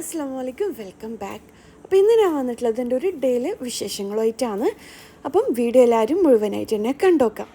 അസ്സാം വലൈക്കും welcome back. അപ്പോൾ ഇന്ന് ഞാൻ വന്നിട്ടുള്ളത് എന്റെ ഒരു ഡേയിലെ വിശേഷങ്ങളുമായിട്ടാണ് അപ്പം വീഡിയോ എല്ലാവരും മുഴുവനായിട്ട് തന്നെ കണ്ടോക്കാം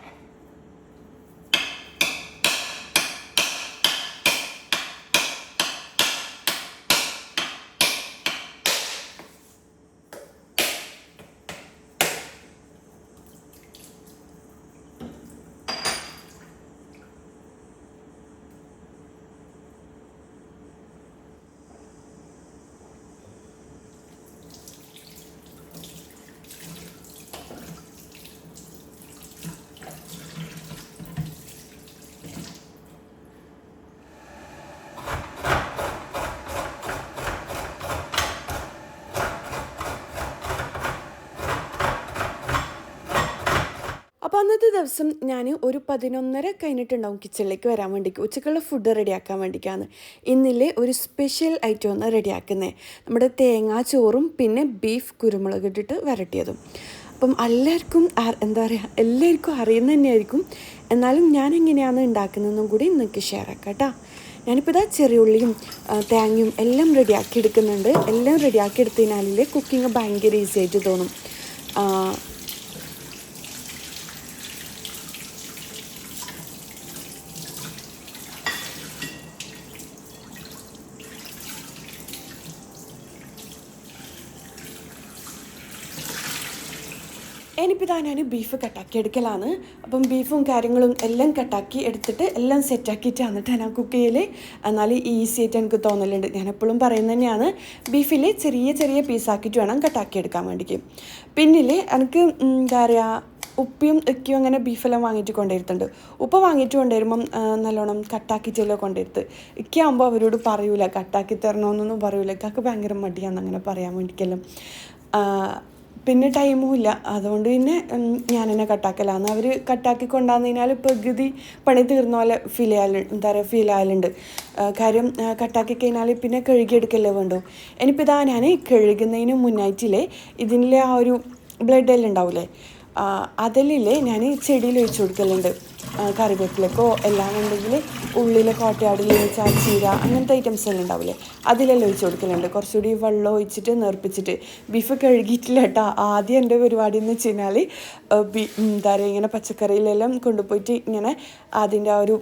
അപ്പോൾ അന്നത്തെ ദിവസം ഞാൻ ഒരു പതിനൊന്നര കഴിഞ്ഞിട്ടുണ്ടാവും കിച്ചണിലേക്ക് വരാൻ വേണ്ടിക്ക്. ഉച്ചക്കുള്ള ഫുഡ് റെഡിയാക്കാൻ വേണ്ടിക്കാണ്. ഇന്നില്ലേ ഒരു സ്പെഷ്യൽ ഐറ്റം ഒന്ന് റെഡിയാക്കുന്നത് നമ്മുടെ തേങ്ങാ ചോറും പിന്നെ ബീഫ് കുരുമുളക് ഇട്ടിട്ട് വരട്ടിയതും. അപ്പം എല്ലാവർക്കും എന്താ പറയുക എല്ലാവർക്കും അറിയുന്ന തന്നെയായിരിക്കും. എന്നാലും ഞാൻ എങ്ങനെയാണ് ഉണ്ടാക്കുന്നതെന്നും കൂടി നിങ്ങൾക്ക് ഷെയർ ആക്കാം കേട്ടോ ഞാനിപ്പോൾ ഇതാ ചെറിയ ഉള്ളിയും തേങ്ങയും എല്ലാം റെഡിയാക്കി എടുക്കുന്നുണ്ട്. എല്ലാം റെഡിയാക്കി എടുത്തതിനാലേ കുക്കിംഗ് ഭയങ്കര ഈസി ആയിട്ട് തോന്നും. ഇനിയിപ്പോൾ ഇതാ ഞാൻ ബീഫ് കട്ടാക്കി എടുക്കലാണ്. അപ്പം ബീഫും കാര്യങ്ങളും എല്ലാം കട്ടാക്കി എടുത്തിട്ട് എല്ലാം സെറ്റാക്കിയിട്ടാണ് എന്നിട്ട് ഞാൻ കുക്ക് ചെയ്യൽ എന്നാൽ ഈസി ആയിട്ട് എനിക്ക് തോന്നലുണ്ട്. ഞാൻ എപ്പോഴും പറയുന്നത് തന്നെയാണ്. ബീഫിൽ ചെറിയ ചെറിയ പീസാക്കിയിട്ട് വേണം കട്ടാക്കി എടുക്കാൻ വേണ്ടിക്ക് പിന്നിൽ എനിക്ക് എന്താ പറയുക ഉപ്പിയും ഇക്കിയും അങ്ങനെ ബീഫെല്ലാം വാങ്ങിയിട്ട് കൊണ്ടുവരുത്തുണ്ട് ഉപ്പ് വാങ്ങിയിട്ട് കൊണ്ടുവരുമ്പം നല്ലോണം കട്ടാക്കിയിട്ടല്ലോ കൊണ്ടുവരുത്ത്. ഇക്കാകുമ്പോൾ അവരോട് പറയൂല കട്ടാക്കി തരണമെന്നൊന്നും പറയൂല. ഇക്കാക്ക് ഭയങ്കര മടിയാണ് അങ്ങനെ പറയാൻ വേണ്ടിക്കെല്ലാം പിന്നെ ടൈമും ഇല്ല. അതുകൊണ്ട് പിന്നെ ഞാൻ എന്നെ കട്ടാക്കലാന്ന് അവർ കട്ടാക്കി കൊണ്ടുവന്നതിനാൽ പ്രകൃതി പണി തീർന്ന പോലെ ഫീൽ ചെയ്യാൻ എന്താ പറയുക ഫീൽ ആയാലുണ്ട്. കാര്യം കട്ടാക്കി കഴിഞ്ഞാൽ പിന്നെ കഴുകിയെടുക്കല്ലേ വേണ്ടു. ഇനിയിപ്പോൾ ഇതാ ഞാൻ കഴുകുന്നതിന് മുന്നായിട്ടില്ലേ ഇതിന്റെ ആ ഒരു ബ്ലഡ് എല്ലാം ഉണ്ടാവില്ലേ അതിലില്ലേ ഞാൻ ഈ ചെടിയിൽ ഒഴിച്ചു കൊടുക്കലുണ്ട്. കറിവേപ്പിലക്കോ എല്ലാം ഉണ്ടെങ്കിൽ ഉള്ളിലെ കോട്ടയാടിൽ ചാച്ചീര അങ്ങനത്തെ ഐറ്റംസ് എല്ലാം ഉണ്ടാവില്ലേ അതിലെല്ലാം ഒഴിച്ചു കൊടുക്കലുണ്ട്. കുറച്ചുകൂടി വെള്ളം ഒഴിച്ചിട്ട് നേർപ്പിച്ചിട്ട്. ബീഫ് കഴുകിയിട്ടില്ല കേട്ടോ. ആദ്യം എന്റെ പരിപാടി എന്ന് വെച്ച് കഴിഞ്ഞാൽ എന്താ പറയുക ഇങ്ങനെ പച്ചക്കറിയിലെല്ലാം കൊണ്ടുപോയിട്ട് ഇങ്ങനെ അതിന്റെ ആ ഒരു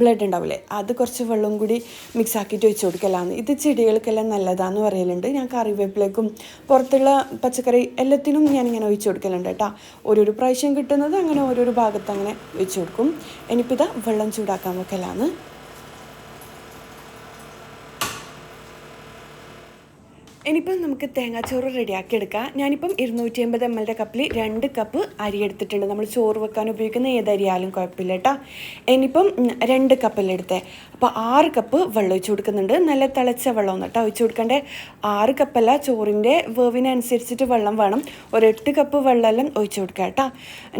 ബ്ലഡ് ഉണ്ടാവില്ലേ? അത് കുറച്ച് വെള്ളം കൂടി മിക്സ് ആക്കിയിട്ട് ഒഴിച്ച് കൊടുക്കലാണ്. ഇത് ചെടികൾക്കെല്ലാം നല്ലതാന്ന് പറയലുണ്ട്. ഞാൻ കറിവേപ്പിലേക്കും പുറത്തുള്ള പച്ചക്കറി എല്ലാത്തിനും ഇങ്ങനെ ഒഴിച്ച് കൊടുക്കലുണ്ട് കേട്ടോ. ഓരോരോ പ്രാവശ്യം കിട്ടുന്നത് അങ്ങനെ ഓരോരോ ഭാഗത്ത് അങ്ങനെ ഒഴിച്ച് കൊടുക്കും. ഇതാ വെള്ളം ചൂടാക്കാൻ വെക്കലാണ്. ഇനിയിപ്പം നമുക്ക് തേങ്ങാച്ചോറ് റെഡിയാക്കി എടുക്കാം. ഞാനിപ്പം ഇരുന്നൂറ്റി അമ്പത് എം എല്ലിന്റെ കപ്പിൽ രണ്ട് കപ്പ് അരി എടുത്തിട്ടുണ്ട്. നമ്മൾ ചോറ് വെക്കാൻ ഉപയോഗിക്കുന്ന ഏത് അരിയാലും കുഴപ്പമില്ല കേട്ടോ ഇനിയിപ്പം രണ്ട് കപ്പിലെടുത്തെ അപ്പോൾ ആറ് കപ്പ് വെള്ളം ഒഴിച്ച് കൊടുക്കുന്നുണ്ട്. നല്ല തിളച്ച വെള്ളം കേട്ടോ ഒഴിച്ച് കൊടുക്കേണ്ട. ആറ് കപ്പല്ല ചോറിന്റെ വേവിനനുസരിച്ചിട്ട് വെള്ളം വേണം. ഒരു എട്ട് കപ്പ് വെള്ളമെല്ലാം ഒഴിച്ച് കൊടുക്കുക കേട്ടോ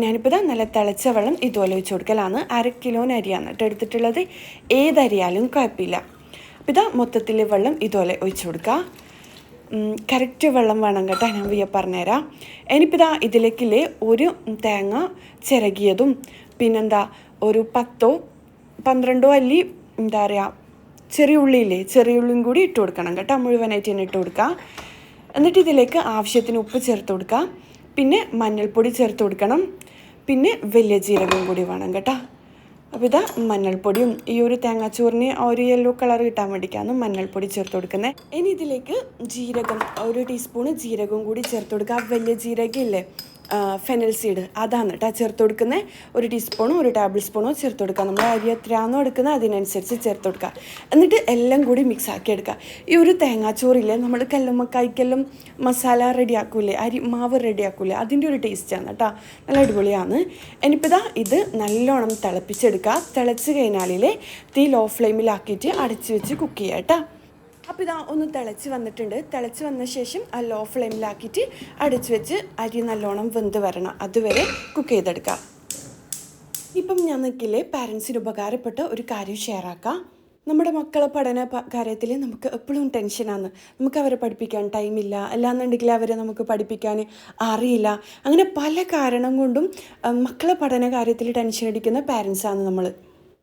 ഞാനിപ്പോൾ നല്ല തിളച്ച വെള്ളം ഇതുപോലെ ഒഴിച്ച് കൊടുക്കലാണ്. അര കിലോന് അരിയാണ് കേട്ടോ എടുത്തിട്ടുള്ളത്. ഏതരിയാലും കുഴപ്പമില്ല. അപ്പോൾ ഇതാ മൊത്തത്തിലെ വെള്ളം ഇതുപോലെ ഒഴിച്ച് കൊടുക്കുക. കറക്റ്റ് വെള്ളം വേണം കേട്ടോ ഞാൻ വയ്യ പറഞ്ഞുതരാം. ഇനിയിപ്പോൾ ഇതിലേക്കിൽ ഒരു തേങ്ങ ചിരകിയതും പിന്നെന്താ ഒരു പത്തോ പന്ത്രണ്ടോ അല്ലി എന്താ പറയുക ചെറിയ ഉള്ളിയില്ലേ ചെറിയ ഉള്ളിയും കൂടി ഇട്ട് കൊടുക്കണം കേട്ടോ മുഴുവനായിട്ട് തന്നെ ഇട്ട് കൊടുക്കുക എന്നിട്ട് ഇതിലേക്ക് ആവശ്യത്തിന് ഉപ്പ് ചേർത്ത് കൊടുക്കുക പിന്നെ മഞ്ഞൾപ്പൊടി ചേർത്ത് കൊടുക്കണം. പിന്നെ വലിയ ജീരകം കൂടി വേണം കേട്ടോ. അപ്പോൾ ഇതാ മഞ്ഞൾപ്പൊടിയും ഈ ഒരു തേങ്ങാച്ചോറിന് ഒരു യെല്ലോ കളർ കിട്ടാൻ വേണ്ടിയിട്ടാണ് മഞ്ഞൾപ്പൊടി ചേർത്ത് കൊടുക്കുന്നത് ഇനി ഇതിലേക്ക് ജീരകം ഒരു ടീസ്പൂണ് ജീരകം കൂടി ചേർത്ത് കൊടുക്കുക. വലിയ ജീരകം ഇല്ലേ ഫെനൽ സീഡ് അതാണ് കേട്ടോ ചേർത്ത് കൊടുക്കുന്നത് ഒരു ടീസ്പൂണോ ഒരു ടേബിൾ സ്പൂണോ ചേർത്ത് കൊടുക്കുക നമ്മൾ അരി എത്രയാണോ എടുക്കുന്നത് അതിനനുസരിച്ച് ചേർത്ത് കൊടുക്കുക എന്നിട്ട് എല്ലാം കൂടി മിക്സ് ആക്കി എടുക്കുക ഈ ഒരു തേങ്ങാച്ചോറില്ലേ നമ്മൾ കല്ലുമ്മക്കായ്ക്കെല്ലാം മസാല റെഡിയാക്കൂലേ അരി മാവ് റെഡിയാക്കൂലേ അതിന്റെ ഒരു ടേസ്റ്റാണ് കേട്ടോ നല്ല അടിപൊളിയാണ്. ഇനിയിപ്പോൾ ഇത് നല്ലോണം തിളപ്പിച്ചെടുക്കുക തിളച്ച് കഴിഞ്ഞാലില്ലേ തീ ലോ ഫ്ലെയിമിലാക്കിയിട്ട് അടച്ച് വെച്ച് കുക്ക് ചെയ്യാം കേട്ടോ അപ്പോൾ ഇതാ ഒന്ന് തിളച്ച് വന്നിട്ടുണ്ട്. തിളച്ച് വന്ന ശേഷം ആ ലോ ഫ്ലെയിമിലാക്കിയിട്ട് അടിച്ച് വെച്ച് അരി നല്ലോണം വെന്ത് വരണം. അതുവരെ കുക്ക് ചെയ്തെടുക്കാം. ഇപ്പം ഞാൻ നിൽക്കില്ലേ പാരൻസിന് ഉപകാരപ്പെട്ട ഒരു കാര്യം ഷെയർ ആക്കാം. നമ്മുടെ മക്കളെ പഠന കാര്യത്തിൽ നമുക്ക് എപ്പോഴും ടെൻഷനാണ് നമുക്ക് അവരെ പഠിപ്പിക്കാൻ ടൈമില്ല അല്ലാന്നുണ്ടെങ്കിൽ അവരെ നമുക്ക് പഠിപ്പിക്കാൻ അറിയില്ല. അങ്ങനെ പല കാരണം കൊണ്ടും മക്കളെ പഠന കാര്യത്തിൽ ടെൻഷൻ അടിക്കുന്ന പാരൻസാണ് നമ്മൾ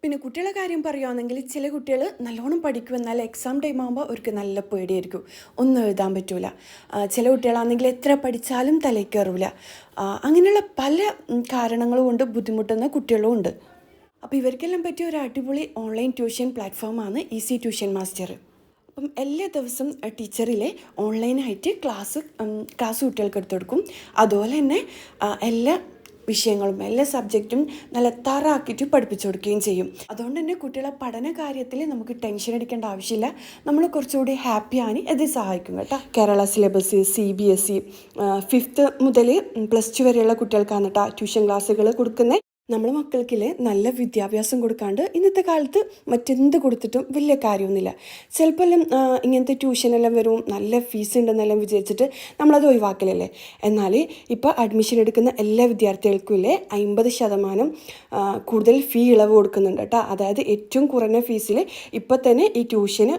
പിന്നെ കുട്ടികളെ കാര്യം പറയുകയാണെങ്കിൽ ചില കുട്ടികൾ നല്ലോണം പഠിക്കും എന്നാൽ എക്സാം ടൈം ആകുമ്പോൾ അവർക്ക് നല്ല പേടിയായിരിക്കും. ഒന്നും എഴുതാൻ പറ്റില്ല ചില കുട്ടികളാണെങ്കിൽ എത്ര പഠിച്ചാലും തലയിൽ അങ്ങനെയുള്ള പല കാരണങ്ങൾ കൊണ്ട് ബുദ്ധിമുട്ടുന്ന കുട്ടികളും ഉണ്ട്. അപ്പോൾ ഇവർക്കെല്ലാം പറ്റിയ ഒരു അടിപൊളി ഓൺലൈൻ ട്യൂഷൻ പ്ലാറ്റ്ഫോമാണ് ഈസി ട്യൂഷൻ മാസ്റ്റർ അപ്പം എല്ലാ ദിവസം ടീച്ചറിലെ ഓൺലൈനായിട്ട് ക്ലാസ് ക്ലാസ് കുട്ടികൾക്ക് എടുത്തു കൊടുക്കും. അതുപോലെ തന്നെ എല്ലാ വിഷയങ്ങളും എല്ലാ സബ്ജക്റ്റും നല്ല തറാക്കിയിട്ട് പഠിപ്പിച്ചു കൊടുക്കുകയും ചെയ്യും. അതുകൊണ്ട് തന്നെ കുട്ടികളെ പഠന കാര്യത്തിൽ നമുക്ക് ടെൻഷൻ അടിക്കേണ്ട ആവശ്യമില്ല. നമ്മൾ കുറച്ചുകൂടി ഹാപ്പിയാണ് ഇത് സഹായിക്കും കേട്ടോ. Kerala syllabus C B S C fifth മുതൽ പ്ലസ് ടു വരെയുള്ള കുട്ടികൾക്കാണ് കേട്ടോ ട്യൂഷൻ ക്ലാസ്സുകൾ കൊടുക്കുന്നത്. നമ്മുടെ മക്കൾക്കില്ലേ നല്ല വിദ്യാഭ്യാസം കൊടുക്കാണ്ട് ഇന്നത്തെ കാലത്ത് മറ്റെന്ത് കൊടുത്തിട്ടും വലിയ കാര്യമൊന്നുമില്ല. ചിലപ്പോൾ ഇങ്ങനത്തെ ട്യൂഷനെല്ലാം വരും നല്ല ഫീസ് ഉണ്ടെന്നെല്ലാം വിചാരിച്ചിട്ട് നമ്മളത് ഒഴിവാക്കലല്ലേ? എന്നാൽ ഇപ്പോൾ അഡ്മിഷൻ എടുക്കുന്ന എല്ലാ വിദ്യാർത്ഥികൾക്കും ഇല്ലേ അമ്പത് ശതമാനം കൂടുതൽ ഫീ ഇളവ് കൊടുക്കുന്നുണ്ട് കേട്ടോ അതായത് ഏറ്റവും കുറഞ്ഞ ഫീസിൽ ഇപ്പോൾ തന്നെ ഈ ട്യൂഷന്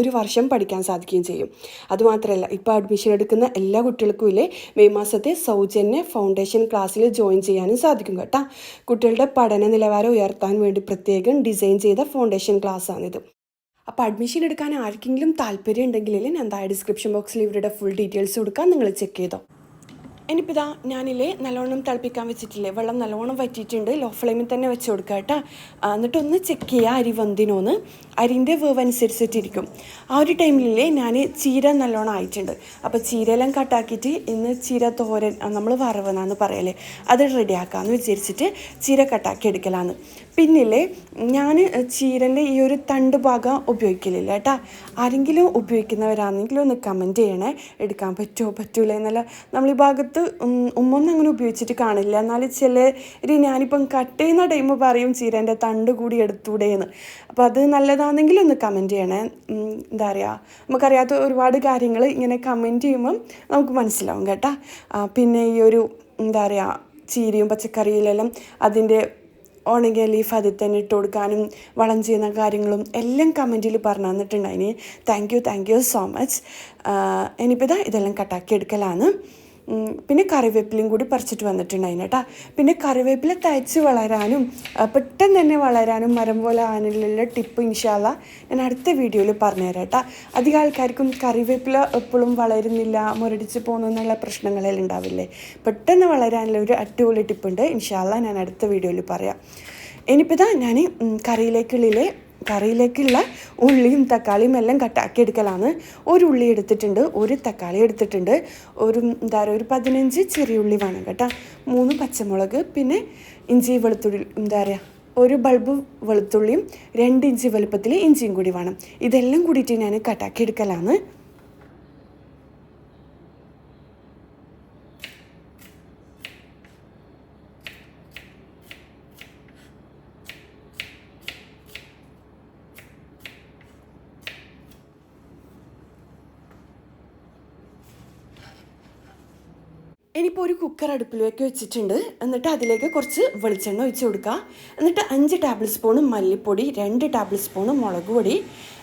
ഒരു വർഷം പഠിക്കാൻ സാധിക്കുകയും ചെയ്യും. അതുമാത്രമല്ല ഇപ്പോൾ അഡ്മിഷൻ എടുക്കുന്ന എല്ലാ കുട്ടികൾക്കും ഇല്ലേ മെയ് മാസത്തെ സൗജന്യ ഫൗണ്ടേഷൻ ക്ലാസ്സിൽ ജോയിൻ ചെയ്യാനും സാധിക്കും കേട്ടോ. കുട്ടികളുടെ പഠന നിലവാരം ഉയർത്താൻ വേണ്ടി പ്രത്യേകം ഡിസൈൻ ചെയ്ത ഫൗണ്ടേഷൻ ക്ലാസ്സാണിത് അപ്പോൾ അഡ്മിഷൻ എടുക്കാൻ ആർക്കെങ്കിലും താല്പര്യം ഉണ്ടെങ്കിൽ ഞാൻ താഴെ ഡിസ്ക്രിപ്ഷൻ ബോക്സിൽ ഇവരുടെ ഫുൾ ഡീറ്റെയിൽസ് കൊടുക്കാൻ നിങ്ങൾ ചെക്ക് ചെയ്തോ. ഇനിയിപ്പോൾ ഇതാ ഞാനില്ലേ നല്ലോണം തിളപ്പിക്കാൻ വെച്ചിട്ടില്ലേ വെള്ളം നല്ലോണം വറ്റിയിട്ടുണ്ട് ലോ ഫ്ലെയിമിൽ തന്നെ വെച്ച് കൊടുക്കുക കേട്ടോ. എന്നിട്ടൊന്ന് ചെക്ക് ചെയ്യുക അരി വന്തിനോന്ന് അരിന്റെ വേവ് അനുസരിച്ചിട്ടിരിക്കും. ആ ഒരു ടൈമിലല്ലേ ഞാൻ ചീര നല്ലോണം ആയിട്ടുണ്ട്. അപ്പോൾ ചീരയെല്ലാം കട്ടാക്കിയിട്ട് ഇന്ന് ചീര തോരൻ നമ്മൾ വറവെന്നാന്ന് പറയല്ലേ അത് റെഡിയാക്കാമെന്ന് വിചാരിച്ചിട്ട് ചീര കട്ടാക്കി എടുക്കലാന്ന്. പിന്നില്ലേ ഞാൻ ചീരന്റെ ഈ ഒരു തണ്ട് ഭാഗം ഉപയോഗിക്കലില്ല കേട്ടാ. ആരെങ്കിലും ഉപയോഗിക്കുന്നവരാണെങ്കിൽ ഒന്ന് കമന്റ് ചെയ്യണേ. എടുക്കാൻ പറ്റുമോ പറ്റൂല എന്നല്ല. നമ്മൾ ഈ ഭാഗത്ത് ഉമ്മൊന്നും അങ്ങനെ ഉപയോഗിച്ചിട്ട് കാണില്ല. എന്നാൽ ചിലർ ഞാനിപ്പം കട്ട് ചെയ്യുന്ന ടൈം പറയും ചീരന്റെ തണ്ട് കൂടി എടുത്തൂടെ എന്ന് അപ്പോൾ അത് നല്ലതാണെങ്കിൽ ഒന്ന് കമന്റ് ചെയ്യണേ. എന്താ പറയുക നമുക്കറിയാത്ത ഒരുപാട് കാര്യങ്ങൾ ഇങ്ങനെ കമന്റ് ചെയ്യുമ്പം നമുക്ക് മനസ്സിലാവും കേട്ടാ. പിന്നെ ഈ ഒരു എന്താ പറയുക ചീരയും പച്ചക്കറിയിലെല്ലാം അതിന്റെ ഉണങ്ങിയ ലീഫ് അതിൽ തന്നെ ഇട്ട് കൊടുക്കാനും വളം ചെയ്യുന്ന കാര്യങ്ങളും എല്ലാം കമന്റിൽ പറഞ്ഞു തന്നിട്ടുണ്ടായിന്. Thank you thank you so much ഇനിയിപ്പോൾ ഇതാ ഇതെല്ലാം കട്ടാക്കി എടുക്കലാണ്. പിന്നെ കറിവേപ്പിലയും കൂടി പറിച്ചിട്ട് വന്നിട്ടുണ്ടായിന് കേട്ടോ. പിന്നെ കറിവേപ്പില തയ്ച്ച് വളരാനും പെട്ടെന്ന് തന്നെ വളരാനും മരം പോലെ ആനുള്ള ടിപ്പ് ഇൻഷാല്ല ഞാൻ അടുത്ത വീഡിയോയിൽ പറഞ്ഞുതരാം കേട്ടോ. അധികം ആൾക്കാർക്കും കറിവേപ്പില എപ്പോഴും വളരുന്നില്ല മുരടിച്ച് പോകുന്നു എന്നുള്ള പ്രശ്നങ്ങളെല്ലാം ഉണ്ടാവില്ലേ? പെട്ടെന്ന് വളരാനുള്ള ഒരു അടിപൊളി ടിപ്പുണ്ട് ഇൻഷാല്ല ഞാൻ അടുത്ത വീഡിയോയിൽ പറയാം. ഇനിയിപ്പോൾ ഇതാ ഞാൻ കറിയിലേക്കുള്ളിലെ കറിയിലേക്കുള്ള ഉള്ളിയും തക്കാളിയും എല്ലാം കട്ടാക്കി എടുക്കലാണ്. ഒരു ഉള്ളി എടുത്തിട്ടുണ്ട് ഒരു തക്കാളി എടുത്തിട്ടുണ്ട്. ഒരു എന്താ പറയുക ഒരു പതിനഞ്ച് ചെറിയ ഉള്ളി വേണം കേട്ടോ. മൂന്ന് പച്ചമുളക് പിന്നെ ഇഞ്ചി വെളുത്തുള്ളി എന്താ പറയുക ഒരു ബൾബ് വെളുത്തുള്ളിയും രണ്ട് ഇഞ്ച് വലുപ്പത്തിൽ ഇഞ്ചിയും കൂടി വേണം. ഇതെല്ലാം കൂടിയിട്ട് ഞാൻ കട്ടാക്കി എടുക്കലാണ്. ഇനിയിപ്പോൾ ഒരു കുക്കർ അടുപ്പിലേക്ക് വെച്ചിട്ടുണ്ട്. എന്നിട്ട് അതിലേക്ക് കുറച്ച് വെളിച്ചെണ്ണ ഒഴിച്ച് കൊടുക്കുക. എന്നിട്ട് അഞ്ച് ടേബിൾ സ്പൂൺ മല്ലിപ്പൊടി രണ്ട് ടേബിൾ സ്പൂൺ മുളക് പൊടി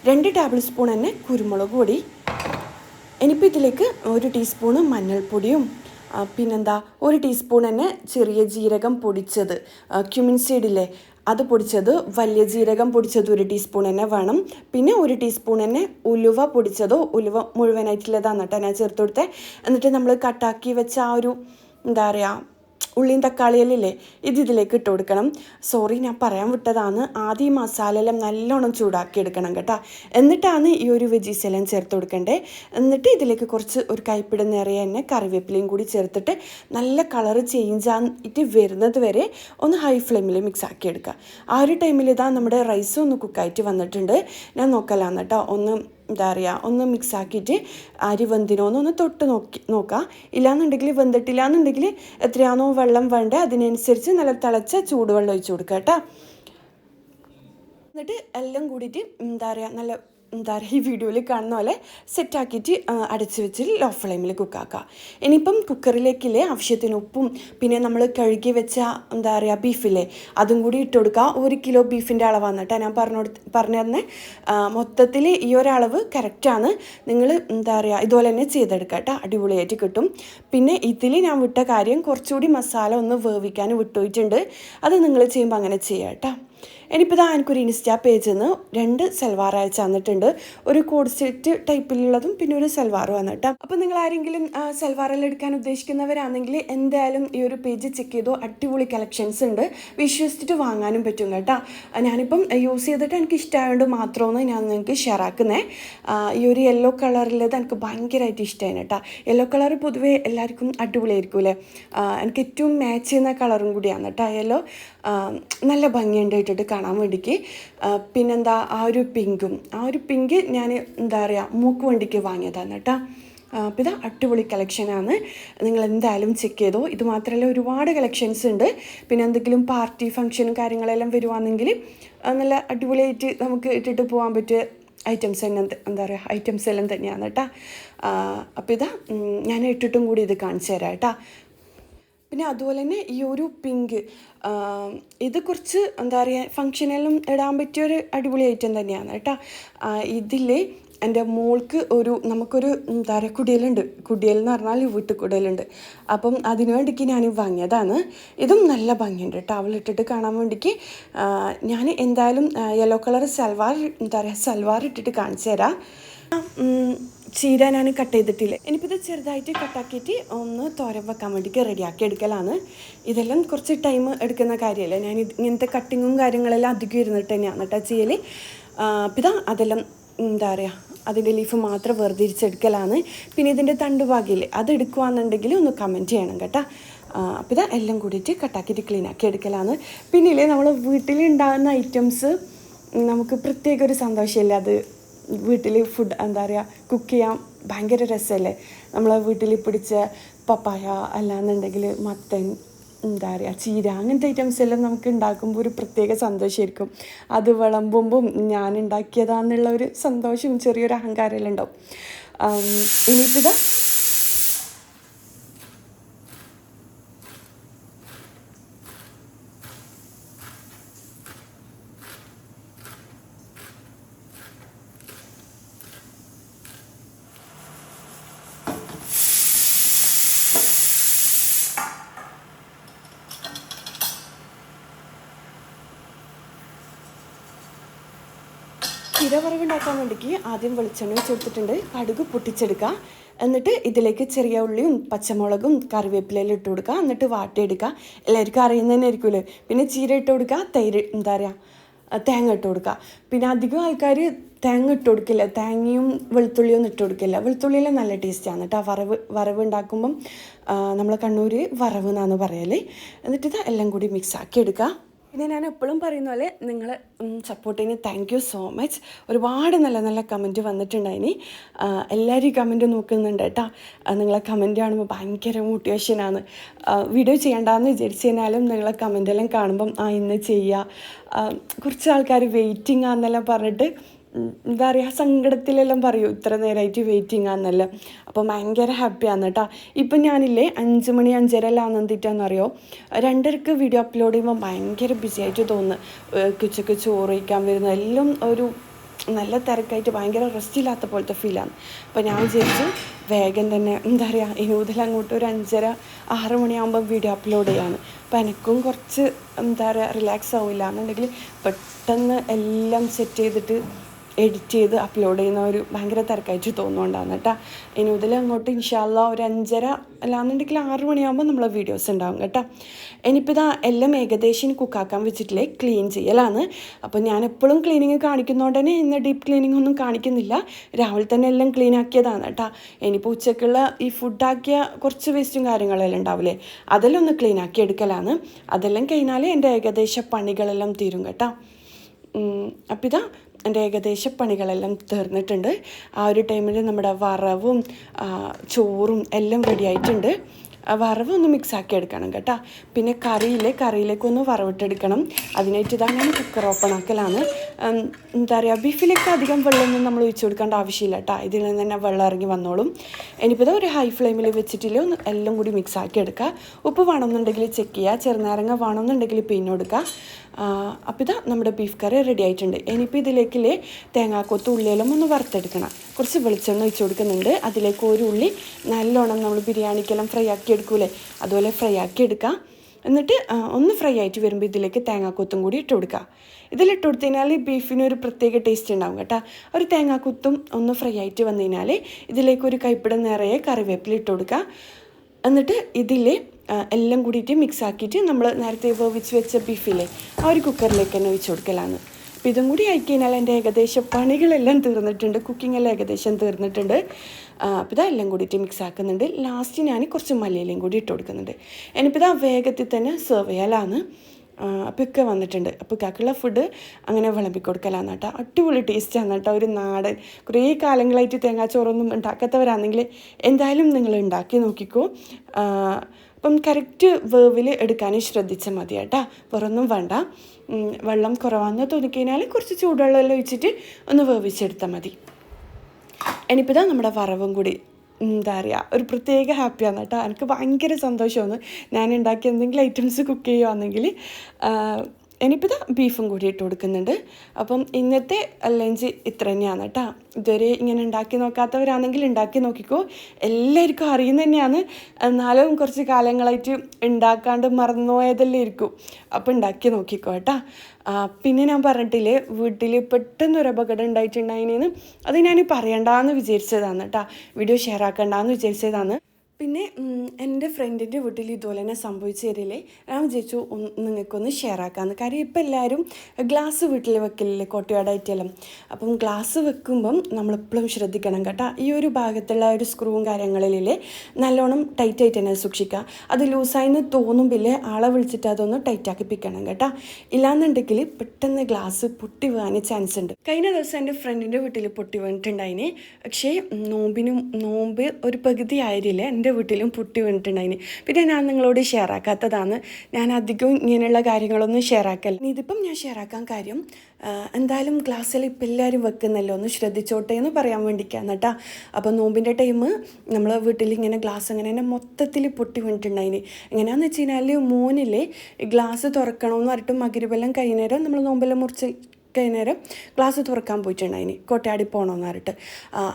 രണ്ട് ടേബിൾ സ്പൂൺ തന്നെ കുരുമുളക് പൊടി. ഇനിയിപ്പോൾ ഇതിലേക്ക് ഒരു ടീസ്പൂണ് മഞ്ഞൾപ്പൊടിയും പിന്നെന്താ ഒരു ടീസ്പൂൺ തന്നെ ചെറിയ ജീരകം പൊടിച്ചത്. ക്യുമിൻ സീഡില്ലേ അത് പൊടിച്ചത് വലിയ ജീരകം പൊടിച്ചത് ഒരു ടീസ്പൂൺ തന്നെ വേണം. പിന്നെ ഒരു ടീസ്പൂൺ തന്നെ ഉലുവ പൊടിച്ചതോ ഉലുവ മുഴുവനായിട്ടുള്ളതാണ് കേട്ടോ ഞാൻ ചേർത്ത് കൊടുത്തത് എന്നിട്ട് നമ്മൾ കട്ടാക്കി വെച്ച ആ ഒരു എന്താ പറയുക ഉള്ളിയും തക്കാളിയല്ലേ ഇത് ഇതിലേക്ക് ഇട്ട് കൊടുക്കണം. സോറി ഞാൻ പറയാൻ വിട്ടതാണ്. ആദ്യം മസാല എല്ലാം നല്ലോണം ചൂടാക്കി എടുക്കണം കേട്ടോ. എന്നിട്ടാണ് ഈ ഒരു വെജീസ് എല്ലാം ചേർത്ത് കൊടുക്കണ്ടേ. എന്നിട്ട് ഇതിലേക്ക് കുറച്ച് ഒരു കൈപ്പിട നിറയെ തന്നെ കറിവേപ്പിലയും കൂടി ചേർത്തിട്ട് നല്ല കളർ ചേഞ്ച് ആയിട്ട് വരുന്നത് വരെ ഒന്ന് ഹൈ ഫ്ലെയിമിൽ മിക്സ് ആക്കി എടുക്കുക. ആ ഒരു ടൈമിൽ ഇതാ നമ്മുടെ റൈസ് ഒന്ന് കുക്കായിട്ട് വന്നിട്ടുണ്ട്. ഞാൻ നോക്കലാന്ന് കേട്ടോ. ഒന്ന് എന്താ പറയുക ഒന്ന് മിക്സ് ആക്കിയിട്ട് അരി വെന്തിനോന്ന് ഒന്ന് തൊട്ട് നോക്കി നോക്കുക ഇല്ലാന്നുണ്ടെങ്കിൽ വെന്തിട്ടില്ല എന്നുണ്ടെങ്കിൽ എത്രയാണോ വെള്ളം വേണ്ടത് അതിനനുസരിച്ച് നല്ല തിളച്ച ചൂടുവെള്ളം ഒഴിച്ചു കൊടുക്കുക കേട്ടോ. എന്നിട്ട് എല്ലാം കൂടിയിട്ട് എന്താ പറയുക നല്ല എന്താ പറയുക ഈ വീഡിയോയിൽ കാണുന്ന പോലെ സെറ്റാക്കിയിട്ട് അടച്ച് വെച്ച് ലോ ഫ്ലെയിമിൽ കുക്കാക്കുക ഇനിയിപ്പം കുക്കറിലേക്കില്ലേ ആവശ്യത്തിന് ഉപ്പും പിന്നെ നമ്മൾ കഴുകി വെച്ച എന്താ പറയുക ബീഫില്ലേ അതും കൂടി ഇട്ട് കൊടുക്കുക ഒരു കിലോ ബീഫിന്റെ അളവാണ് കേട്ടോ ഞാൻ പറഞ്ഞു പറഞ്ഞു തന്നെ മൊത്തത്തിൽ ഈ ഒരളവ് കറക്റ്റാണ് നിങ്ങൾ എന്താ പറയുക ഇതുപോലെ തന്നെ ചെയ്തെടുക്കുക കേട്ടോ. അടിപൊളിയായിട്ട് കിട്ടും. പിന്നെ ഇതിൽ ഞാൻ വിട്ട കാര്യം കുറച്ചുകൂടി മസാല ഒന്ന് വേവിക്കാൻ വിട്ടുപോയിട്ടുണ്ട് അത് നിങ്ങൾ ചെയ്യുമ്പോൾ അങ്ങനെ ചെയ്യാം കേട്ടോ. ഇനിയിപ്പോൾ ഇതാ എനിക്കൊരു ഇൻസ്റ്റാ പേജിൽ നിന്ന് രണ്ട് സൽവാർ അയച്ചു തന്നിട്ടുണ്ട് ഒരു കോഡ് സെറ്റ് ടൈപ്പിലുള്ളതും പിന്നെ ഒരു സൽവാറും ആണ് അപ്പോൾ നിങ്ങൾ ആരെങ്കിലും സൽവാറെല്ലാം എടുക്കാൻ ഉദ്ദേശിക്കുന്നവരാണെങ്കിൽ എന്തായാലും ഈ ഒരു പേജ് ചെക്ക് ചെയ്തോ. അടിപൊളി കളക്ഷൻസ് ഉണ്ട്. വിശ്വസിച്ചിട്ട് വാങ്ങാനും പറ്റും കേട്ടോ. ഞാനിപ്പം യൂസ് ചെയ്തിട്ട് എനിക്ക് ഇഷ്ടമായതുകൊണ്ട് മാത്രമാണ് ഞാൻ നിങ്ങൾക്ക് ഷെയർ ആക്കുന്നത് ഈ ഒരു യെല്ലോ കളറിലത് എനിക്ക് ഭയങ്കരമായിട്ട് ഇഷ്ടമാണ് കേട്ടോ. യെല്ലോ കളർ പൊതുവേ എല്ലാവർക്കും അടിപൊളിയായിരിക്കും അല്ലേ? എനിക്ക് ഏറ്റവും മാച്ച് ചെയ്യുന്ന കളറും കൂടിയാണ് കേട്ടോ യെല്ലോ. നല്ല ഭംഗിയുണ്ട് ഇട്ടിട്ട് കാണാൻ വേണ്ടിക്ക് പിന്നെന്താ ആ ഒരു പിങ്കും. ആ ഒരു പിങ്ക് ഞാൻ എന്താ പറയുക മൂക്ക് വേണ്ടിക്ക് വാങ്ങിയതാണ് കേട്ടോ. അപ്പോൾ ഇത് അടിപൊളി കളക്ഷനാണ് നിങ്ങൾ എന്തായാലും ചെക്ക് ചെയ്തോ. ഇത് മാത്രമല്ല ഒരുപാട് കളക്ഷൻസ് ഉണ്ട്. പിന്നെ എന്തെങ്കിലും പാർട്ടി ഫംഗ്ഷനും കാര്യങ്ങളെല്ലാം വരുവാണെങ്കിൽ നല്ല അടിപൊളിയായിട്ട് നമുക്ക് ഇട്ടിട്ട് പോകാൻ പറ്റിയ ഐറ്റംസ് തന്നെ എന്ത്- പറയുക ഐറ്റംസ് എല്ലാം തന്നെയാണ് കേട്ടോ. അപ്പോൾ ഇതാ ഞാൻ ഇട്ടിട്ടും കൂടി ഇത് കാണിച്ചു തരാം കേട്ടോ. പിന്നെ അതുപോലെ തന്നെ ഈ ഒരു പിങ്ക് ഇത് കുറച്ച് എന്താ പറയുക ഫങ്ഷനിലും ഇടാൻ പറ്റിയ ഒരു അടിപൊളി ഐറ്റം തന്നെയാണ് കേട്ടോ. ഇതിൽ എന്റെ മോൾക്ക് ഒരു നമുക്കൊരു എന്താ പറയുക കുടിയലുണ്ട്. കുടിയൽ എന്ന് പറഞ്ഞാൽ വീട്ടു കുടിയലുണ്ട് അപ്പം അതിനു വേണ്ടിക്ക് ഞാൻ വാങ്ങിയതാണ്. ഇതും നല്ല ഭംഗിയുണ്ട് ടവൽ ഇട്ടിട്ട് കാണാൻ വേണ്ടിക്ക് ഞാൻ എന്തായാലും യെല്ലോ കളർ സൽവാർ എന്താ പറയുക സൽവാർ ഇട്ടിട്ട് കാണിച്ചു തരാം. ചീര ഞാൻ കട്ട് ചെയ്തിട്ടില്ല? ഇത് ചെറുതായിട്ട് കട്ടാക്കിയിട്ട് ഒന്ന് തോരൻ വെക്കാൻ വേണ്ടിയിട്ട് റെഡിയാക്കി എടുക്കലാണ്. ഇതെല്ലാം കുറച്ച് ടൈം എടുക്കുന്ന കാര്യമല്ല ഞാൻ ഇങ്ങനത്തെ കട്ടിങ്ങും കാര്യങ്ങളെല്ലാം അധികം ഇരുന്നിട്ട് തന്നെയാണ് കേട്ടോ ചെയ്യൽ അപ്പം ഇതാ അതെല്ലാം എന്താ പറയുക അതിന്റെ ലീഫ് മാത്രം വേർതിരിച്ചെടുക്കലാണ്. പിന്നെ ഇതിന്റെ തണ്ടുഭാഗില്ലേ അത് എടുക്കുകയാണെന്നുണ്ടെങ്കിൽ ഒന്ന് കമന്റ് ചെയ്യണം കേട്ടോ. അപ്പോൾ ഇതാ എല്ലാം കൂടിയിട്ട് കട്ടാക്കിയിട്ട് ക്ലീൻ ആക്കി എടുക്കലാണ്. പിന്നില്ലേ നമ്മൾ വീട്ടിലുണ്ടാകുന്ന ഐറ്റംസ് നമുക്ക് പ്രത്യേക ഒരു സന്തോഷമില്ല? അത് വീട്ടിൽ ഫുഡ് എന്താ പറയുക കുക്ക് ചെയ്യാൻ ഭയങ്കര രസമല്ലേ നമ്മളെ വീട്ടിൽ പിടിച്ച പപ്പായ അല്ലാന്നുണ്ടെങ്കിൽ മത്തൻ എന്താ പറയുക ചീര അങ്ങനത്തെ ഐറ്റംസ് എല്ലാം നമുക്ക് ഉണ്ടാക്കുമ്പോൾ ഒരു പ്രത്യേക സന്തോഷമായിരിക്കും അത് വിളമ്പുമ്പം ഞാൻ ഉണ്ടാക്കിയതാന്നുള്ള ഒരു സന്തോഷം ചെറിയൊരു അഹങ്കാരമെല്ലാം ഉണ്ടാവും. ഇനിയിപ്പോൾ ഇതാ ചീര വറവുണ്ടാക്കാൻ വേണ്ടിക്ക് ആദ്യം വെളിച്ചെണ്ണ വെച്ച് കൊടുത്തിട്ടുണ്ട്. കടുക് പൊട്ടിച്ചെടുക്കുക. എന്നിട്ട് ഇതിലേക്ക് ചെറിയ ഉള്ളിയും പച്ചമുളകും കറിവേപ്പിലയിലും ഇട്ട് കൊടുക്കുക. എന്നിട്ട് വാട്ടിയെടുക്കുക. എല്ലാവർക്കും അറിയുന്നതന്നെ ആയിരിക്കുമല്ലോ പിന്നെ ചീര ഇട്ട് കൊടുക്കുക. തൈര് എന്താ പറയുക തേങ്ങ ഇട്ട് കൊടുക്കുക. പിന്നെ അധികം ആൾക്കാർ തേങ്ങ ഇട്ട് കൊടുക്കില്ല. തേങ്ങയും വെളുത്തുള്ളിയും ഒന്നും ഇട്ട് കൊടുക്കില്ല. വെളുത്തുള്ളിയിൽ നല്ല ടേസ്റ്റാണ് കേട്ടോ വറവ് വറവ് ഉണ്ടാക്കുമ്പം നമ്മൾ കണ്ണൂർ വറവ് എന്നാണ് പറയൽ എന്നിട്ട് എല്ലാം കൂടി മിക്സ് ആക്കി എടുക്കുക. പിന്നെ ഞാൻ എപ്പോഴും പറയുന്ന പോലെ നിങ്ങൾ സപ്പോർട്ടിന് താങ്ക് യു സോ മച്ച് ഒരുപാട് നല്ല നല്ല കമന്റ് വന്നിട്ടുണ്ടായിനി. എല്ലാവരും കമന്റ് നോക്കുന്നുണ്ട് കേട്ടോ. നിങ്ങളെ കമന്റ് കാണുമ്പോൾ ഭയങ്കര മോട്ടിവേഷനാണ് വീഡിയോ ചെയ്യണ്ടെന്ന് വിചാരിച്ചു കഴിഞ്ഞാലും നിങ്ങളെ കമന്റെല്ലാം കാണുമ്പം ആ ഇന്ന് ചെയ്യുക കുറച്ച് ആൾക്കാർ വെയിറ്റിംഗ് ആണെന്നെല്ലാം പറഞ്ഞിട്ട് എന്താ പറയുക സങ്കടത്തിലെല്ലാം പറയൂ ഇത്ര നേരമായിട്ട് വെയിറ്റിംഗ് ആണെന്നല്ല അപ്പോൾ ഭയങ്കര ഹാപ്പിയാണ് കേട്ടോ ഇപ്പം ഞാനില്ലേ അഞ്ച് മണി അഞ്ചര എല്ലാം ആണെന്നിട്ടാണെന്നറിയോ രണ്ടരക്ക് വീഡിയോ അപ്ലോഡ് ചെയ്യുമ്പോൾ ഭയങ്കര ബിസി ആയിട്ട് തോന്നുന്നു ഉച്ചയ്ക്ക് ചോറ് കഴിക്കാൻ വരുന്ന എല്ലാം ഒരു നല്ല തിരക്കായിട്ട് ഭയങ്കര റെസ്റ്റ് ഇല്ലാത്ത പോലത്തെ ഫീലാണ് അപ്പോൾ ഞാൻ വിചാരിച്ചു വേഗം തന്നെ എന്താ പറയുക ഇനി മുതൽ അങ്ങോട്ട് ഒരു അഞ്ചര ആറ് മണിയാകുമ്പോൾ വീഡിയോ അപ്ലോഡ് ചെയ്യാണ്. അപ്പോൾ എനിക്കും കുറച്ച് എന്താ പറയുക റിലാക്സ് ആവില്ല എന്നുണ്ടെങ്കിൽ പെട്ടെന്ന് എല്ലാം സെറ്റ് ചെയ്തിട്ട് എഡിറ്റ് ചെയ്ത് അപ്ലോഡ് ചെയ്യുന്ന ഒരു ഭയങ്കര തിരക്കായിട്ട് തോന്നുന്നുണ്ടാണ് കേട്ടോ. ഇനി മുതൽ അങ്ങോട്ട് ഇൻഷാല്ല ഒരു അഞ്ചര അല്ലാന്നുണ്ടെങ്കിൽ ആറ് മണിയാകുമ്പോൾ നമ്മളെ വീഡിയോസ് ഉണ്ടാവും കേട്ടോ. ഇനിയിപ്പോൾ ഇതാ എല്ലാം ഏകദേശം കുക്കാക്കാൻ വെച്ചിട്ടില്ലേ ക്ലീൻ ചെയ്യലാണ്. അപ്പോൾ ഞാൻ എപ്പോഴും ക്ലീനിങ് കാണിക്കുന്നതുകൊണ്ട് തന്നെ ഇന്ന് ഡീപ്പ് ക്ലീനിങ് ഒന്നും കാണിക്കുന്നില്ല. രാവിലെ തന്നെ എല്ലാം ക്ലീൻ ആക്കിയതാണ് കേട്ടോ. ഇനിയിപ്പോൾ ഉച്ചക്കുള്ള ഈ ഫുഡാക്കിയ കുറച്ച് വേസ്റ്റും കാര്യങ്ങളെല്ലാം ഉണ്ടാവില്ലേ അതെല്ലാം ഒന്ന് ക്ലീൻ ആക്കി എടുക്കലാണ്. അതെല്ലാം കഴിഞ്ഞാൽ എന്റെ ഏകദേശ പണികളെല്ലാം തീരും കേട്ടോ. അപ്പം ഇതാ എന്റെ ഏകദേശ പണികളെല്ലാം തീർന്നിട്ടുണ്ട്. ആ ഒരു ടൈമിൽ നമ്മുടെ വറവും ചോറും എല്ലാം റെഡി ആയിട്ടുണ്ട്. ആ വറവ് ഒന്ന് മിക്സ് ആക്കി എടുക്കണം കേട്ടോ. പിന്നെ കറിയിലെ കറിയിലേക്ക് ഒന്ന് വറവിട്ടെടുക്കണം. അതിനായിട്ട് ഇതാ ഞാൻ കുക്കർ ഓപ്പൺ ആക്കലാണ്. എന്താ പറയുക ബീഫിലേക്ക് അധികം വെള്ളമൊന്നും നമ്മൾ ഒഴിച്ചു കൊടുക്കേണ്ട ആവശ്യമില്ല കേട്ടോ. ഇതിൽ നിന്ന് തന്നെ വെള്ളം ഇറങ്ങി വന്നോളും. ഇനിയിപ്പോൾ ഒരു ഹൈ ഫ്ലെയിമിൽ വെച്ചിട്ടില്ല ഒന്ന് എല്ലാം കൂടി മിക്സ് ആക്കി എടുക്കുക ഉപ്പ് വേണമെന്നുണ്ടെങ്കിൽ ചെക്ക് ചെയ്യുക ചെറുനാരങ്ങ വേണമെന്നുണ്ടെങ്കിൽ പിന്നെ കൊടുക്കുക അപ്പോൾ ഇതാ നമ്മുടെ ബീഫ് കറി റെഡി ആയിട്ടുണ്ട്. ഇനിയിപ്പോൾ ഇതിലേക്കില്ലേ തേങ്ങാക്കൊത്ത് ഉള്ളിയെല്ലാം ഒന്ന് വറുത്തെടുക്കണം. കുറച്ച് വെളിച്ചെണ്ണ ഒഴിച്ചു കൊടുക്കുന്നുണ്ട്. അതിലേക്ക് ഒരു ഉള്ളി നല്ലോണം നമ്മൾ ബിരിയാണിക്കെല്ലാം ഫ്രൈ ആക്കി എടുക്കൂലേ? അതുപോലെ ഫ്രൈ ആക്കി എടുക്കാം. എന്നിട്ട് ഒന്ന് ഫ്രൈ ആയിട്ട് വരുമ്പോൾ ഇതിലേക്ക് തേങ്ങാക്കൊത്തും കൂടി ഇട്ട് കൊടുക്കുക ഇതിലിട്ട് കൊടുത്തു കഴിഞ്ഞാൽ ബീഫിന് ഒരു പ്രത്യേക ടേസ്റ്റ് ഉണ്ടാവും കേട്ടോ. ഒരു തേങ്ങാക്കൊത്തും ഒന്ന് ഫ്രൈ ആയിട്ട് വന്നു കഴിഞ്ഞാൽ ഇതിലേക്ക് ഒരു കൈപ്പിട നിറയെ കറിവേപ്പില ഇട്ട് കൊടുക്കുക എന്നിട്ട് ഇതിൽ എല്ലാം കൂടിയിട്ട് മിക്സ് ആക്കിയിട്ട് നമ്മൾ നേരത്തെ വേവിച്ച് വെച്ച ബീഫില്ലേ ആ ഒരു കുക്കറിലേക്ക് തന്നെ ഒഴിച്ചു കൊടുക്കലാണ്. അപ്പോൾ ഇതും കൂടി ആയി കഴിഞ്ഞാൽ എന്റെ ഏകദേശം പണികളെല്ലാം തീർന്നിട്ടുണ്ട് കുക്കിംഗ് എല്ലാം ഏകദേശം തീർന്നിട്ടുണ്ട്. അപ്പോൾ ഇതാ എല്ലാം കൂടിയിട്ട് മിക്സ് ആക്കുന്നുണ്ട്. ലാസ്റ്റ് ഞാൻ കുറച്ച് മല്ലിയിലയും കൂടി ഇട്ട് കൊടുക്കുന്നുണ്ട്. ഇനിയിപ്പോൾ ഇതാ വേഗത്തിൽ തന്നെ സെർവ് ചെയ്യലാണ്. അപ്പോൾ ഒക്കെ വന്നിട്ടുണ്ട്. അപ്പോൾ ഇക്കാക്കുള്ള ഫുഡ് അങ്ങനെ വിളമ്പി കൊടുക്കലാണ് കേട്ടോ. അടിപൊളി ടേസ്റ്റാണ് കേട്ടോ. ഒരു നാടൻ കുറേ കാലങ്ങളായിട്ട് തേങ്ങാച്ചോറൊന്നും ഉണ്ടാക്കാത്തവരാണെങ്കിൽ എന്തായാലും നിങ്ങൾ ഉണ്ടാക്കി നോക്കിക്കോ. ആ, അപ്പം കറക്റ്റ് വേവിൽ എടുക്കാനും ശ്രദ്ധിച്ചാൽ മതി കേട്ടോ. വേറൊന്നും വേണ്ട. വെള്ളം കുറവാണെന്ന് തോന്നിക്കഴിഞ്ഞാൽ കുറച്ച് ചൂടുവെള്ളം ഒഴിച്ചിട്ട് ഒന്ന് വേവിച്ചെടുത്താൽ മതി. ഇനിയിപ്പോൾ നമ്മുടെ വറവും കൂടി. എന്താ പറയുക ഒരു പ്രത്യേക ഹാപ്പിയാണ് കേട്ടോ. എനിക്ക് ഭയങ്കര സന്തോഷമാണ്. ഞാൻ ഉണ്ടാക്കിയ എന്തെങ്കിലും ഐറ്റംസ് കുക്ക് ചെയ്യുകയാണെങ്കിൽ ഇനിയിപ്പോൾ ഇതാ ബീഫും കൂടി ഇട്ട് കൊടുക്കുന്നുണ്ട്. അപ്പം ഇന്നത്തെ ലഞ്ച് ഇത്ര തന്നെയാണ് കേട്ടോ. ഇതുവരെ ഇങ്ങനെ ഉണ്ടാക്കി നോക്കാത്തവരാണെങ്കിൽ ഉണ്ടാക്കി നോക്കിക്കോ. എല്ലാവർക്കും അറിയുന്ന തന്നെയാണ്. എന്നാലും കുറച്ച് കാലങ്ങളായിട്ട് ഉണ്ടാക്കാണ്ട് മറന്നുപോയതെല്ലാം ഇരിക്കും. അപ്പോൾ ഉണ്ടാക്കി നോക്കിക്കോ കേട്ടോ. പിന്നെ ഞാൻ പറഞ്ഞിട്ടില്ലേ വീട്ടിൽ പെട്ടെന്ന് ഒരു അപകടം ഉണ്ടായിട്ടുണ്ടായിരുന്നു അത് ഞാൻ പറയണ്ടാന്ന് വിചാരിച്ചതാണ് കേട്ടോ. വീഡിയോ ഷെയർ ആക്കണ്ടെന്ന് വിചാരിച്ചതാണ്. പിന്നെ എന്റെ ഫ്രണ്ടിന്റെ വീട്ടിൽ ഇതുപോലെ തന്നെ സംഭവിച്ചു തരില്ലേ ഞാൻ വിചാരിച്ചു നിങ്ങൾക്കൊന്ന് ഷെയർ ആക്കാമെന്ന് കാര്യം ഇപ്പം എല്ലാവരും ഗ്ലാസ് വീട്ടിൽ വെക്കില്ലേ കോട്ടയാടായിട്ടെല്ലാം അപ്പം ഗ്ലാസ് വെക്കുമ്പം നമ്മളെപ്പോഴും ശ്രദ്ധിക്കണം കേട്ടോ. ഈ ഒരു ഭാഗത്തുള്ള ഒരു സ്ക്രൂവും കാര്യങ്ങളിലെ നല്ലോണം ടൈറ്റായിട്ട് തന്നെ സൂക്ഷിക്കുക. അത് ലൂസായിന്ന് തോന്നുമ്പില്ലേ ആളെ വിളിച്ചിട്ട് അതൊന്ന് ടൈറ്റാക്കിപ്പിക്കണം കേട്ടോ. ഇല്ലാന്നുണ്ടെങ്കിൽ പെട്ടെന്ന് ഗ്ലാസ് പൊട്ടി വീഴാൻ ചാൻസ് ഉണ്ട്. കഴിഞ്ഞ ദിവസം എന്റെ ഫ്രണ്ടിന്റെ വീട്ടിൽ പൊട്ടി വീണിട്ടുണ്ടായിന്. പക്ഷേ നോമ്പിനും നോമ്പ് ഒരു പകുതി ആയിരില്ലേ എന്റെ വീട്ടിലും പൊട്ടി വീണിട്ടുണ്ടായിന് പിന്നെ ഞാൻ നിങ്ങളോട് ഷെയർ ആക്കാത്തതാണ്. ഞാൻ അധികം ഇങ്ങനെയുള്ള കാര്യങ്ങളൊന്നും ഷെയർ ആക്കല്ല. ഇതിപ്പം ഞാൻ ഷെയർ ആക്കാൻ കാര്യം എന്തായാലും ക്ലാസ്സിൽ ഇപ്പം എല്ലാവരും വെക്കുന്നല്ലോ ഒന്ന് ശ്രദ്ധിച്ചോട്ടെ എന്ന് പറയാൻ വേണ്ടിയിട്ടാണ് കേട്ടോ. അപ്പോൾ നോമ്പിന്റെ ടൈം നമ്മൾ വീട്ടിൽ ഇങ്ങനെ ഗ്ലാസ് അങ്ങനെ തന്നെ മൊത്തത്തിൽ പൊട്ടി വീണിട്ടുണ്ടായിന് എങ്ങനെയാണെന്ന് വെച്ച് കഴിഞ്ഞാൽ മോനിലെ ഗ്ലാസ് തുറക്കണമെന്ന് പറഞ്ഞിട്ട് മകരുവെല്ലാം കഴിഞ്ഞേരം നമ്മൾ നോമ്പെല്ലാം മുറിച്ച് കഴിഞ്ഞേരം ഗ്ലാസ് തുറക്കാൻ പോയിട്ടുണ്ടായിനി കോട്ടയാടി പോകണമെന്ന് പറഞ്ഞിട്ട്.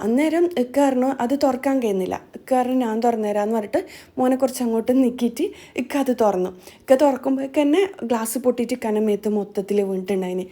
അന്നേരം ഇക്കാറിന് അത് തുറക്കാൻ കഴിയുന്നില്ല. ഇക്കാറിന് ഞാൻ തുറന്നുതരാമെന്ന് പറഞ്ഞിട്ട് മോനെ കുറച്ച് അങ്ങോട്ട് നിൽക്കിയിട്ട് ഇക്ക അത് തുറന്നു. ഇക്ക തുറക്കുമ്പോഴേക്ക് തന്നെ ഗ്ലാസ് പൊട്ടിയിട്ട് കനമേത്ത് മൊത്തത്തിൽ വീണിട്ടുണ്ടായിന്.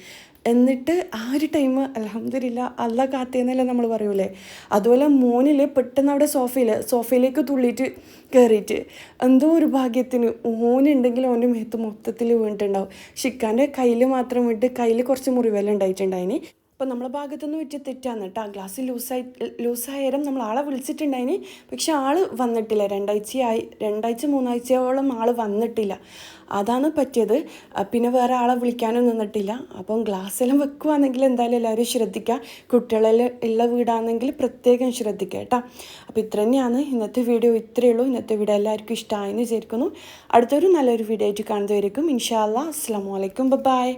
എന്നിട്ട് ആ ഒരു ടൈം അലഹമില്ല അല്ല കാത്തേന്നല്ലേ നമ്മൾ പറയൂലേ? അതുപോലെ മോനിൽ പെട്ടെന്ന് അവിടെ സോഫയിൽ സോഫയിലേക്ക് തുള്ളിയിട്ട് കയറിയിട്ട് എന്തോ ഒരു ഭാഗ്യത്തിന് ഓനുണ്ടെങ്കിൽ ഓന്റെ മേത്ത് മൊത്തത്തിൽ വീണിട്ടുണ്ടാവും. ഷിക്കാന്റെ കയ്യിൽ മാത്രം വിട്ട് കയ്യിൽ കുറച്ച് മുറിവെല്ലാം ഉണ്ടായിട്ടുണ്ടായിന്. അപ്പോൾ നമ്മളെ ഭാഗത്തുനിന്ന് പറ്റിയ തെറ്റാണ് കേട്ടോ. ഗ്ലാസ് ലൂസായി ലൂസായാലും നമ്മൾ ആളെ വിളിച്ചിട്ടുണ്ടായിന്. പക്ഷെ ആൾ വന്നിട്ടില്ല. രണ്ടാഴ്ചയായി രണ്ടാഴ്ച മൂന്നാഴ്ചയോളം ആൾ വന്നിട്ടില്ല. അതാണ് പറ്റിയത്. പിന്നെ വേറെ ആളെ വിളിക്കാനും നിന്നിട്ടില്ല. അപ്പം ഗ്ലാസ്സെല്ലാം വെക്കുവാണെങ്കിൽ എന്തായാലും എല്ലാവരും ശ്രദ്ധിക്കുക. കുട്ടികളെല്ലാം ഉള്ള വീടാണെങ്കിൽ പ്രത്യേകം ശ്രദ്ധിക്കുക കേട്ടോ. അപ്പോൾ ഇത്ര തന്നെയാണ് ഇന്നത്തെ വീഡിയോ. ഇത്രയേ ഉള്ളൂ. ഇന്നത്തെ വീഡിയോ എല്ലാവർക്കും ഇഷ്ടമായെന്ന് വിചാരിക്കുന്നു. അടുത്തൊരു നല്ലൊരു വീഡിയോ ആയിട്ട് കാണുന്നതായിരിക്കും ഇൻഷാ അല്ലാ അസ്സാം വലൈക്കും ബൈ.